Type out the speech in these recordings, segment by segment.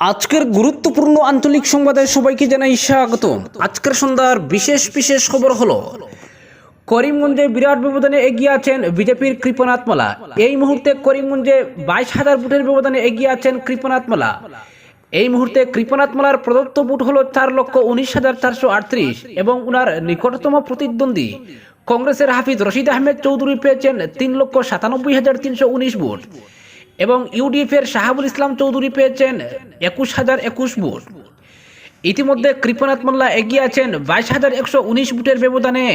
আজকের গুরুত্বপূর্ণ আঞ্চলিক সংবাদে সবাইকে জানাই স্বাগত। আজকের সন্ধ্যার বিশেষ বিশেষ খবর হলো, করিমগঞ্জে বিরাট ব্যবধানে এগিয়ে আছেন বিজেপির কৃপনাথ মালা। এই মুহূর্তে করিমগঞ্জে বাইশ হাজার ভোটের ব্যবধানে এগিয়ে আছেন কৃপনাথ মালা। এই মুহূর্তে কৃপনাথ মালার প্রদত্ত ভোট হলো চার লক্ষ উনিশ হাজার চারশো আটত্রিশ এবং উনার নিকটতম প্রতিদ্বন্দ্বী কংগ্রেসের হাফিজ রশিদ আহমেদ চৌধুরী পেয়েছেন তিন লক্ষ সাতানব্বই হাজার তিনশো উনিশ ভোট। এবং ইউডিএফ এর শাহাবুল ইসলাম চৌধুরী পেয়েছেন একুশ হাজার একুশ ভোট। ইতিমধ্যে কৃপনাথ মোল্লা এগিয়ে আছেন বাইশ হাজার একশো উনিশ ভোটের ব্যবধানে।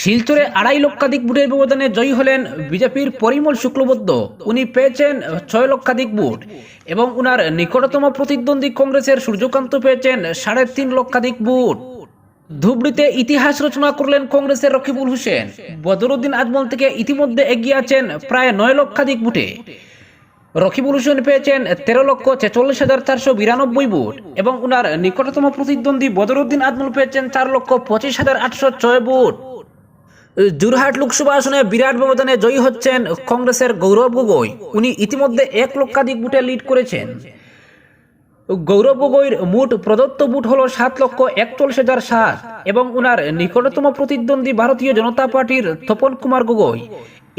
শিলচরে আড়াই লক্ষাধিক ভোটের ব্যবধানে জয়ী হলেন বিজেপির পরিমল শুক্লবদ্ধ উনি পেয়েছেন ছয় লক্ষাধিক ভোট এবং উনার নিকটতম প্রতিদ্বন্দ্বী কংগ্রেসের সূর্যকান্ত পেয়েছেন সাড়ে তিন লক্ষাধিক ভোট। ধুবড়িতে ইতিহাস রচনা করলেন কংগ্রেসের রকিবুল হোসেন। বদরুদ্দিন আজমল থেকে ইতিমধ্যে এগিয়ে আছেন প্রায় নয় লক্ষাধিক ভোটে। রকিবুল হোসেন পেয়েছেন তেরো লক্ষ ছেচল্লিশ হাজার চারশো বিরানব্বই ভোট এবং উনার নিকটতম প্রতিদ্বন্দ্বী বদরুদ্দিন আজমল পেয়েছেন চার লক্ষ পঁচিশ হাজার আটশো ছয় ভোট। জোরহাট লোকসভা আসনে বিরাট ব্যবধানে জয়ী হচ্ছেন কংগ্রেসের গৌরব গগৈ। উনি ইতিমধ্যে এক লক্ষাধিক ভোটে লিড করেছেন। গৌরব গগৈর মোট প্রদত্ত বুট হল সাত লক্ষ একচল্লিশ হাজার সাত এবং উনার নিকটতম প্রতিদ্বন্দ্বী ভারতীয় জনতা পার্টির তপন কুমার গগৈ।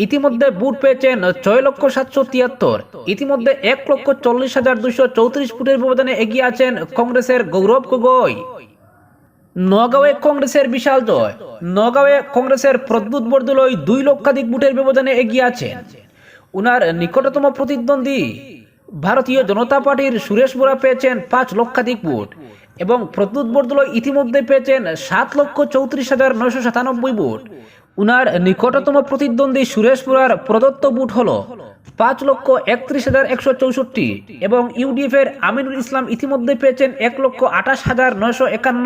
ইতিমধ্যে বুট পেয়েছেন ছয় লক্ষ সাতশো তিয়াত্তর। ইতিমধ্যে এক লক্ষ চল্লিশ হাজার দুইশো চৌত্রিশ ফুটের ব্যবধানে এগিয়ে আছেন কংগ্রেসের গৌরব গগৈ। নগাঁওয়ে কংগ্রেসের বিশাল জয়। নগাঁওয়ে কংগ্রেসের প্রদ্যুৎ বরদলৈ দুই লক্ষাধিক বুটের ব্যবধানে এগিয়ে আছেন। উনার নিকটতম প্রতিদ্বন্দ্বী ভারতীয় জনতা পার্টির সুরেশ বোরা পেয়েছেন পাঁচ লক্ষাধিক ভোট এবং প্রদ্যুৎ বরদলৈ ইতিমধ্যে পেয়েছেন সাত লক্ষ চৌত্রিশ হাজার নয়শো সাতানব্বই ভোট উনার নিকটতম প্রতিদ্বন্দ্বী সুরেশপুরার প্রদত্ত বুট হল পাঁচ লক্ষ একত্রিশ হাজার একশো চৌষট্টি এবং ইউডিএফ এর আমিনুল ইসলাম ইতিমধ্যে পেয়েছেন এক লক্ষ আঠাশ হাজার নয়শো একান্ন।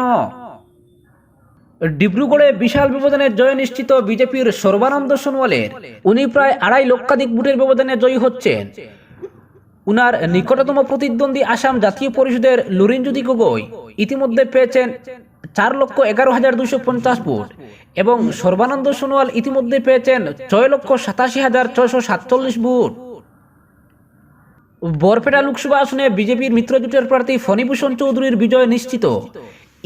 ডিব্রুগড়ে বিশাল ব্যবধানে জয় নিশ্চিত বিজেপির সর্বানন্দ সোনোয়ালের। উনি প্রায় আড়াই লক্ষাধিক ভোটের ব্যবধানে জয়ী হচ্ছেন। উনার নিকটতম প্রতিদ্বন্দ্বী আসাম জাতীয় পরিষদের লুরিনজ্যোতি গগৈ ইতিমধ্যে পেয়েছেন চার লক্ষ এগারো হাজার দুশো পঞ্চাশ ভোট এবং সর্বানন্দ সোনোয়াল ইতিমধ্যে পেয়েছেন ছয় লক্ষ সাতাশি হাজার ছয়শো সাতচল্লিশ ভোট। বরপেটা লোকসভা আসনে বিজেপির মিত্রজোটের প্রার্থী ফণীভূষণ চৌধুরীর বিজয় নিশ্চিত।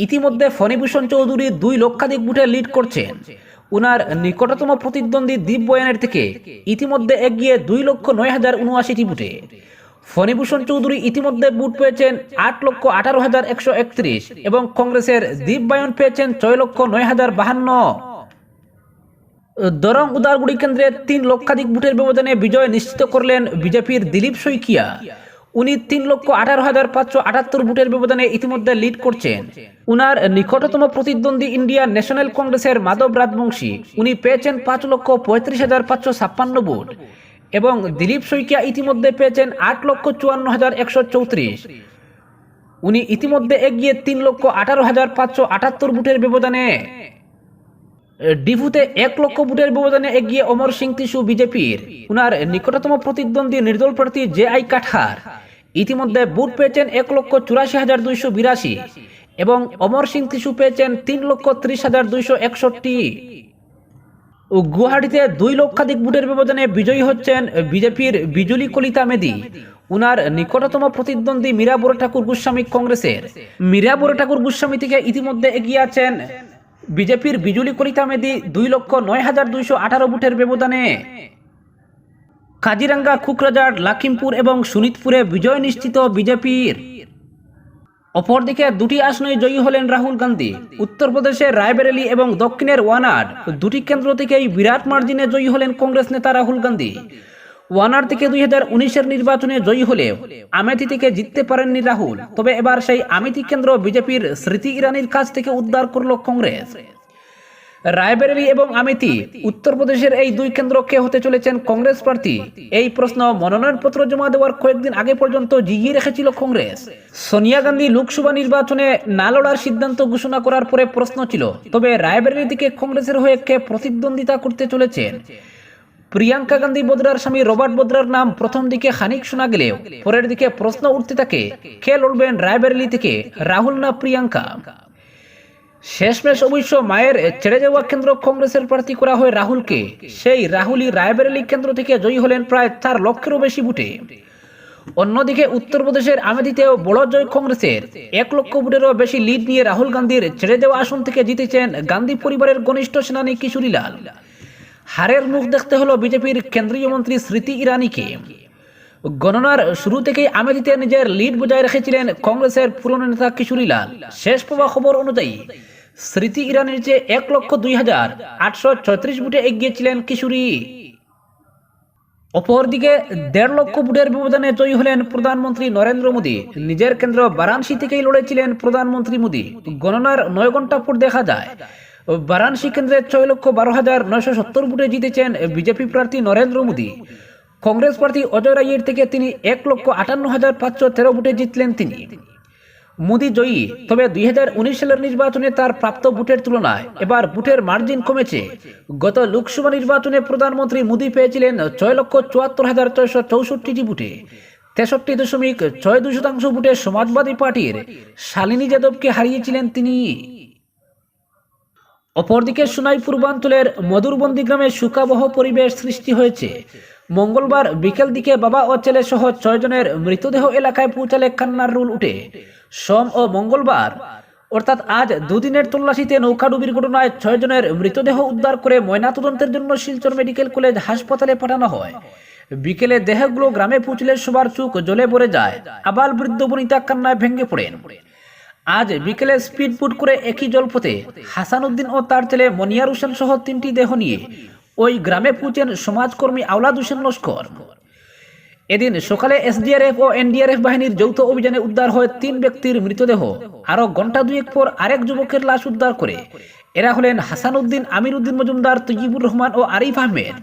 ইতিমধ্যে ফণীভূষণ চৌধুরী দুই লক্ষাধিক ভোটে লিড করছেন। উনার নিকটতম প্রতিদ্বন্দ্বী দীপ বয়ানের থেকে ইতিমধ্যে এগিয়ে দুই লক্ষ নয় হাজার উনআশিটি ভোটে। ফণীভূষণ চৌধুরী ইতিমধ্যে ভোট পেয়েছেন আট লক্ষ আঠারো হাজার একশো একত্রিশ এবং কংগ্রেসের দীপ বায়ন পেয়েছেন ছয় লক্ষ নয় হাজার বাহান্ন। দরং উদারগুড়ি কেন্দ্রে তিন লক্ষাধিক ভোটের ব্যবধানে বিজয় নিশ্চিত করলেন বিজেপির দিলীপ শইকিয়া। উনি তিন লক্ষ আঠারো হাজার পাঁচশো আটাত্তর ভোটের ব্যবধানে ইতিমধ্যে লিড করছেন। উনার নিকটতম প্রতিদ্বন্দ্বী ইন্ডিয়ান ন্যাশনাল কংগ্রেসের মাধব রাজবংশী। উনি পেয়েছেন পাঁচ লক্ষ পঁয়ত্রিশ হাজার পাঁচশো ছাপ্পান্ন ভোট এবং দিলীপ শইকিয়া ইতিমধ্যে পেয়েছেন আট লক্ষ চুয়ান্ন হাজার একশো চৌত্রিশ। উনি ইতিমধ্যে এগিয়ে তিন লক্ষ আঠারো হাজার পাঁচশো আটাত্তর বুটের ব্যবধানে। ডিফুতে এক লক্ষ বুটের ব্যবধানে এগিয়ে অমর সিং টিসু বিজেপির। উনার নিকটতম প্রতিদ্বন্দ্বী নির্দল প্রার্থী জে আই কাঠার। ইতিমধ্যে বুট পেয়েছেন এক লক্ষ চুরাশি হাজার দুইশো বিরাশি এবং অমর সিং টিসু পেয়েছেন তিন লক্ষ ত্রিশ হাজার দুইশো একষট্টি। গুয়াহাটিতে দুই লক্ষাধিক ভোটের ব্যবধানে বিজয়ী হচ্ছেন বিজেপির বিজুলি কলিতা মেদি। উনার নিকটতম প্রতিদ্বন্দ্বী মীরা বড় ঠাকুর গোস্বামী কংগ্রেসের। মীরা বড় ঠাকুর গোস্বামী থেকে ইতিমধ্যে এগিয়ে আছেন বিজেপির বিজুলি কলিতা মেদি দুই লক্ষ নয় হাজার দুইশো আঠারো ভোটের ব্যবধানে। কাজিরাঙ্গা খুকরাজার লাখিমপুর এবং সুনিতপুরে বিজয় নিশ্চিত বিজেপির। অপরদিকে দুটি আসনে জয়ী হলেন রাহুল গান্ধী। উত্তরপ্রদেশের রায়বেরেলি এবং দক্ষিণের ওয়ানাড দুটি কেন্দ্র থেকেই বিরাট মার্জিনে জয়ী হলেন কংগ্রেস নেতা রাহুল গান্ধী। ওয়ানার থেকে দুই হাজার উনিশের নির্বাচনে জয়ী হলেও আমেথি থেকে জিততে পারেননি রাহুল। তবে এবার সেই আমেথি কেন্দ্র বিজেপির স্মৃতি ইরানির কাছ থেকে উদ্ধার করল কংগ্রেস। রায়বেরেলি এবং আমেথি উত্তরপ্রদেশের এই দুই কেন্দ্র কে হতে চলেছেন কংগ্রেস প্রার্থী? এই প্রশ্ন মনোনয়নপত্র জমা দেওয়ার কয়েকদিন আগে পর্যন্ত জিগিয়ে রেখেছিল কংগ্রেস। সোনিয়া গান্ধী লোকসভা নির্বাচনে না লড়ার সিদ্ধান্ত ঘোষণা করার পরে প্রশ্ন ছিল তবে রায়বেরেলি থেকে কংগ্রেসের হয়ে কে প্রতিদ্বন্দ্বিতা করতে চলেছেন? প্রিয়াঙ্কা গান্ধী বদ্রার স্বামী রবার্ট বদ্রার নাম প্রথম দিকে খানিক শোনা গেলেও পরের দিকে প্রশ্ন উঠতে থাকে কে লড়বেন রায়বেরেলি থেকে রাহুল না প্রিয়াঙ্কা? শেষমেশ অবশ্য মায়ের ছেড়ে যাওয়া কেন্দ্র কংগ্রেসের প্রার্থী করা হয় রাহুলকে। সেই রাহুলই রায়বেরেলি কেন্দ্র থেকে জয়ী হলেন প্রায় চার লক্ষেরও বেশি ভোটে। অন্যদিকে উত্তরপ্রদেশের আমেথিতেও বড় জয় কংগ্রেসের এক লক্ষ ভোটেরও বেশি লিড নিয়ে রাহুল গান্ধীর ছেড়ে দেওয়া আসন থেকে জিতেছেন গান্ধী পরিবারের ঘনিষ্ঠ সেনানী কিশোরীলাল হারের মুখ দেখতে হলো বিজেপির কেন্দ্রীয় মন্ত্রী স্মৃতি ইরানিকে। গণনার শুরু থেকেই আমেথিতে নিজের লিড বজায় রেখেছিলেন কংগ্রেসের পুরনো নেতা কিশোরীলাল শেষ পাওয়া খবর অনুযায়ী, স্মৃতি ইরানির চেয়ে এক লক্ষ দুই হাজার আটশো ছত্রিশ ভোটে এগিয়েছিলেন কিশোরী। অপরদিকে, দেড় লক্ষ ভোটের ব্যবধানে জয়ী হলেন প্রধানমন্ত্রী নরেন্দ্র মোদী। নিজের কেন্দ্র বারাণসী থেকেই লড়েছিলেন প্রধানমন্ত্রী মোদী। গণনার নয় ঘণ্টা পর দেখা যায়, বারাণসী কেন্দ্রে ছয় লক্ষ বারো হাজার নয়শো সত্তর ভোটে জিতেছেন বিজেপি প্রার্থী নরেন্দ্র মোদী। কংগ্রেস প্রার্থী অজয় রায়ের থেকে তিনি এক লক্ষ আটান্ন হাজার পাঁচশো তেরো ভোটে জিতলেন তিনি। মোদি জয়ী, তবে দুই হাজার উনিশ সালের নির্বাচনে তার প্রাপ্ত ভোটের তুলনায় এবার ভোটের মার্জিন কমেছে। গত লোকসভা নির্বাচনে প্রধানমন্ত্রী মোদি পেয়েছিলেন ছয় লক্ষ চুয়াত্তর হাজার ছয়শো চৌষট্টিটি ভোটে। তেষট্টি দশমিক ছয় দুই শতাংশ ভোটে সমাজবাদী পার্টির শালিনী যাদবকে হারিয়েছিলেন তিনি। অপরদিকে সুনাই পূর্বাঞ্চলের মধুরবন্দি গ্রামে সুখাবহ পরিবেশ সৃষ্টি হয়েছে। মঙ্গলবার বিকেল দিকে বাবা ও ছেলে সহ ছয়জনের মৃতদেহ এলাকায় পৌঁছালে কান্নার রুল উঠে। সোম ও মঙ্গলবার, অর্থাৎ আজ দুদিনের তল্লাশিতে নৌকাডুবির ঘটনায় ছয়জনের মৃতদেহ উদ্ধার করে ময়নাতদন্তের জন্য শিলচর মেডিকেল কলেজ হাসপাতালে পাঠানো হয়। বিকেলে দেহগুলো গ্রামে পৌঁছলে সবার চোখ জলে পড়ে যায়। আবার বৃদ্ধ বনিতা কান্নায় ভেঙে পড়েন। আজ বিকেলে স্পিড স্পিডবোট করে একই জলপথে হাসান উদ্দিন ও তার ছেলে মনিয়ার হোসেন সহ তিনটি দেহ নিয়ে ওই গ্রামে পৌঁছেন সমাজকর্মী আওলাদ হোসেন লস্কর। এদিন সকালে এসডিআরএফ ও এনডিআরএফ বাহিনীর যৌথ অভিযানে উদ্ধার হয় তিন ব্যক্তির মৃতদেহ। আরও ঘণ্টা দুয়েক পর আরেক যুবকের লাশ উদ্ধার করে। এরা হলেন হাসান উদ্দিন, আমির উদ্দিন মজুমদার তজিবুর রহমান ও আরিফ আহমেদ।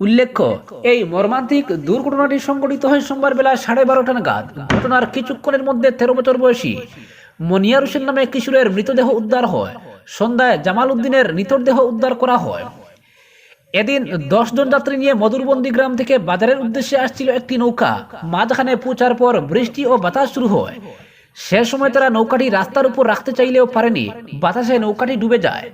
উল্লেখ্য, এই মর্মান্তিক দুর্ঘটনাটি সংঘটিত হয় সোমবার বেলা সাড়ে বারোটা নাগাদ। ঘটনার কিছুক্ষণের মধ্যে তেরো বছর বয়সী মনিয়ার হোসেন নামে কিশোরের মৃতদেহ উদ্ধার হয়। সন্ধ্যায় জামাল উদ্দিনের মৃতদেহ উদ্ধার করা হয়। এদিন দশ জন যাত্রী নিয়ে মধুরবন্দি গ্রাম থেকে বাজারের উদ্দেশ্যে আসছিল একটি নৌকা। মাঝখানে পৌঁছার পর বৃষ্টি ও বাতাস শুরু হয়। সে সময় তারা নৌকাটি রাস্তার উপর রাখতে চাইলেও পারেনি। বাতাসে নৌকাটি ডুবে যায়।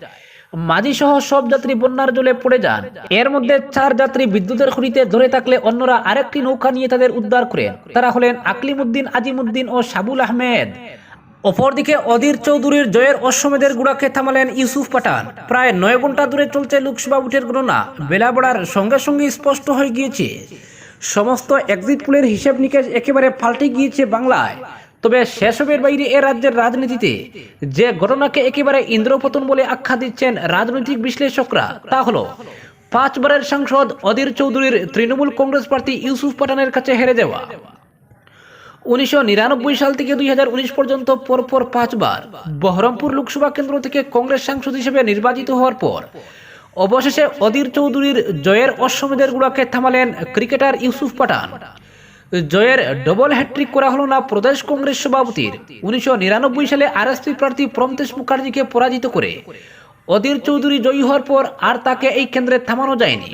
মাঝি সহ সব যাত্রী বন্যার জলে পড়ে যান। এর মধ্যে চার যাত্রী বিদ্যুতের খুঁড়িতে ধরে থাকলে অন্যরা আরেকটি নৌকা নিয়ে তাদের উদ্ধার করেন তারা হলেন আকলিমুদ্দিন আজিমুদ্দিন ও সাবুল আহমেদ। অপরদিকে অধীর চৌধুরীর জয়ের অশ্বমেধের গুড়াকে থামালেন ইউসুফ পাঠান। প্রায় নয় ঘণ্টা ধরে চলছে লোকসভা ভোটের গণনা বেলা বাড়ার সঙ্গে সঙ্গে স্পষ্ট হয়ে গিয়েছে। সমস্ত এক্সিট পুলের হিসেব নিকেশ একেবারে পাল্টে গিয়েছে বাংলায়। তবে সেসবের বাইরে এ রাজ্যের রাজনীতিতে। যে ঘটনাকে একেবারে ইন্দ্রপতন বলে আখ্যা দিচ্ছেন রাজনৈতিক বিশ্লেষকরা, তা হলো, পাঁচবারের সাংসদ অধীর চৌধুরীর তৃণমূল কংগ্রেস প্রার্থী ইউসুফ পাঠানের কাছে হেরে যাওয়া। উনিশশো নিরানব্বই সাল থেকে দুই হাজার উনিশ পর্যন্ত পরপর পাঁচবার বহরমপুর লোকসভা কেন্দ্র থেকে কংগ্রেস সাংসদ হিসেবে নির্বাচিত হওয়ার পর অবশেষে অধীর চৌধুরীর জয়ের অশ্বমেধের গুড়াকে থামালেন ক্রিকেটার ইউসুফ পাঠান। জয়ের ডবল হ্যাট্রিক করা হলো না প্রদেশ কংগ্রেস সভাপতির। উনিশশো নিরানব্বই সালে আরএসপি প্রার্থী প্রমতেশ মুখার্জিকে পরাজিত করে অধীর চৌধুরী জয়ী হওয়ার পর আর তাকে এই কেন্দ্রে থামানো যায়নি।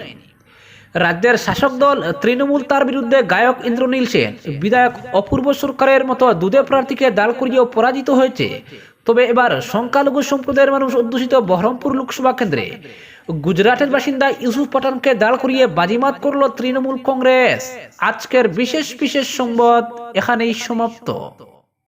রাজ্যের শাসক দল তৃণমূল তার বিরুদ্ধে গায়ক ইন্দ্রনীল সেন, বিধায়ক অপূর্ব সরকারের মতো দুদে প্রার্থীকে দাঁড় করিয়েও পরাজিত হয়েছে। তবে এবার সংখ্যালঘু সম্প্রদায়ের মানুষ অধ্যুষিত বহরমপুর লোকসভা কেন্দ্রে। গুজরাটের বাসিন্দা ইউসুফ পাঠানকে দাঁড় করিয়ে বাজিমাত করল তৃণমূল কংগ্রেস। আজকের বিশেষ বিশেষ সংবাদ এখানেই সমাপ্ত।